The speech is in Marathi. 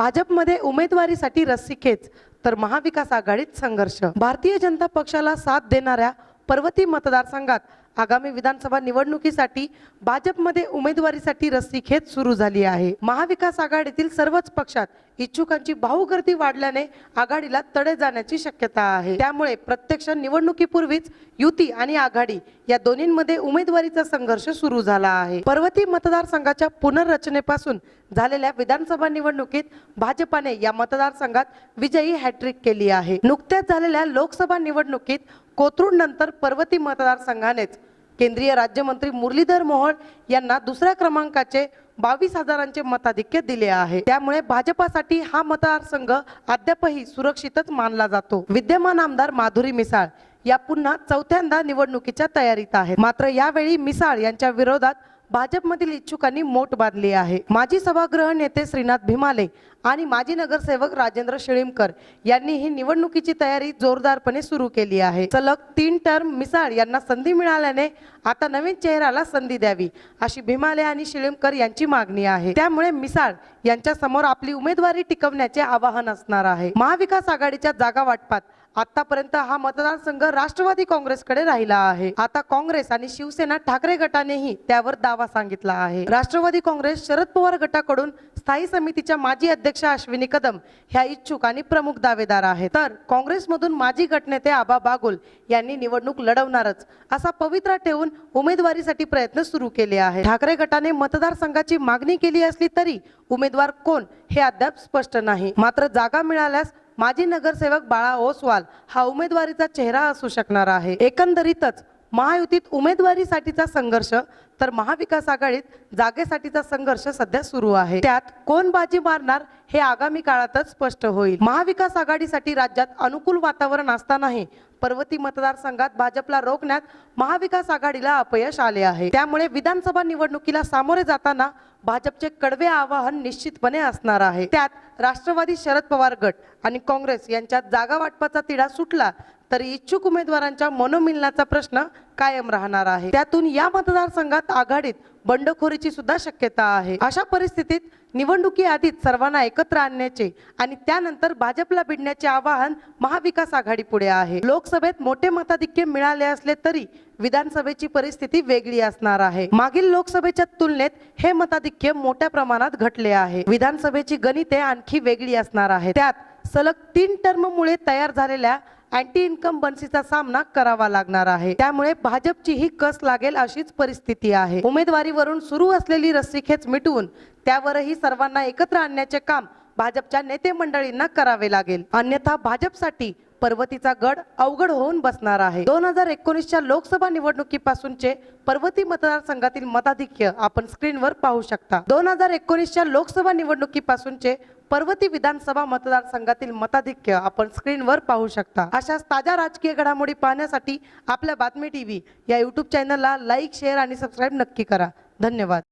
भाजपमध्ये उमेदवारीसाठी रस्सीखेच तर महाविकास आघाडीत संघर्ष. भारतीय जनता पक्षाला साथ देणाऱ्या पर्वती मतदारसंघात आगामी विधानसभा निवडणुकीसाठी भाजपमध्ये उमेदवारीसाठी रस्सीखेच सुरू झाली आहे. महाविकास आघाडीतील सर्वच पक्षात इच्छुकांची भाऊगर्दी वाढल्याने आघाडीला तडे जाण्याची शक्यता आहे. त्यामुळे प्रत्यक्ष निवडणुकीपूर्वीच युती आणि आघाडी या दोन्हींमध्ये उमेदवारीचा संघर्ष सुरू झाला आहे. पर्वती मतदारसंघाच्या पुनर्रचनेपासून झालेल्या विधानसभा निवडणुकीत भाजपाने या मतदारसंघात विजयी हॅट्रिक केली आहे. नुकत्याच झालेल्या लोकसभा निवडणुकीत कोथरूड नंतर पर्वती मतदारसंघानेच केंद्रीय राज्यमंत्री मुरलीधर मोहोळ यांना दुसऱ्या क्रमांकाचे बावीस हजारांचे मताधिक्य दिले आहे. त्यामुळे भाजपासाठी हा मतदारसंघ अद्यापही सुरक्षितच मानला जातो. विद्यमान आमदार माधुरी मिसाळ या पुन्हा चौथ्यांदा निवडणुकीच्या तयारीत आहेत. मात्र यावेळी मिसाळ यांच्या विरोधात भाजपमधील इच्छुकांनी मोठ बांधली आहे. माजी सभागृह नेते श्रीनाथ भीमाले आणि माजी नगरसेवक राजेंद्र शिळीमकर यांनी ही निवडणुकीची तयारी जोरदारपणे सुरू केली आहे. सलग तीन टर्म मिसाळ यांना संधी मिळाल्याने आता नवीन चेहऱ्याला संधी द्यावी अशी भीमाले आणि शिळीमकर यांची मागणी आहे. त्यामुळे मिसाळ यांच्या समोर आपली उमेदवारी टिकवण्याचे आवाहन असणार आहे. महाविकास आघाडीच्या जागा वाटपात आतापर्यंत हा मतदारसंघ राष्ट्रवादी काँग्रेसकडे राहिला आहे. आता काँग्रेस आणि शिवसेना ठाकरे गटानेही त्यावर दावा सांगितला आहे. राष्ट्रवादी काँग्रेस शरद पवार गटाकडून स्थायी समितीच्या माजी अध्यक्ष अश्विनी कदम ह्या इच्छुक आणि प्रमुख दावेदार आहेत. तर काँग्रेसमधून माजी गटनेते आबा बागुल यांनी निवडणूक लढवणारच असा पवित्रा ठेवून उमेदवारीसाठी प्रयत्न सुरू केले आहे ठाकरे गटाने मतदारसंघाची मागणी केली असली तरी उमेदवार कोण हे अद्याप स्पष्ट नाही. मात्र जागा मिळाल्यास माजी नगरसेवक बाळा ओसवाल हा उमेदवारीचा चेहरा असू शकणार आहे. एकंदरीतच महायुतीत उमेदवारीसाठीचा संघर्ष तर महाविकास आघाडीत जागेसाठीचा संघर्ष सध्या सुरू आहे. त्यात कोण बाजी मारणार हे आगामी काळातच स्पष्ट होईल. महाविकास आघाडीसाठी राज्यात अनुकूल वातावरण असतानाही पर्वती मतदारसंघात भाजपला रोखण्यात महाविकास आघाडीला अपयश आले आहे. त्यामुळे विधानसभा निवडणुकीला सामोरे जाताना भाजपचे कडवे आवाहन निश्चितपणे असणार आहे. त्यात राष्ट्रवादी शरद पवार गट आणि काँग्रेस यांच्यात जागा वाटपाचा तिढा सुटला तरी इच्छुक उमेदवारांच्या मनोमिलनाचा प्रश्न कायम राहणार आहे. त्यातून या मतदारसंघात आघाडीत बंडखोरीची सुद्धा शक्यता आहे. अशा परिस्थितीत निवडणुकी आधीच सर्वांना एकत्र आणण्याचे आणि त्यानंतर भाजपला भिडण्याचे आवाहन महाविकास आघाडी पुढे आहे. लोकसभेत मोठे मताधिक्य मिळाले असले तरी विधानसभेची परिस्थिती वेगळी असणार आहे. मागील लोकसभेच्या तुलनेत हे मताधिक्य मोठ्या प्रमाणात घटले आहे. विधानसभेची गणिते आणखी वेगळी असणार आहे त्यात सलग तीन टर्ममुळे तयार झालेल्या अँटी इन्कमबन्सीचा सामना करावा लागणार आहे. त्यामुळे भाजपची ही कस लागेल अशीच परिस्थिती आहे. उमेदवारीवरून सुरू असलेली रस्सीखेच मिटवून त्यावरही सर्वांना एकत्र आणण्याचे काम भाजपच्या नेते मंडळींना करावे लागेल. अन्यथा भाजपसाठी पर्वतीचा गड अवघड होऊन बसणार आहे. दोन हजार एकोणीसच्या लोकसभा निवडणुकीपासूनचे पर्वती मतदारसंघातील मताधिक्य आपण स्क्रीनवर पाहू शकता. दोन हजार एकोणीसच्या लोकसभा निवडणुकीपासूनचे पर्वती विधानसभा मतदारसंघातील मताधिक्य आपण स्क्रीनवर पाहू शकता. अशाच ताज्या राजकीय घडामोडी पाहण्यासाठी आपल्या बातमी टीव्ही या युट्यूब चॅनलला लाईक शेअर आणि सबस्क्राईब नक्की करा. धन्यवाद.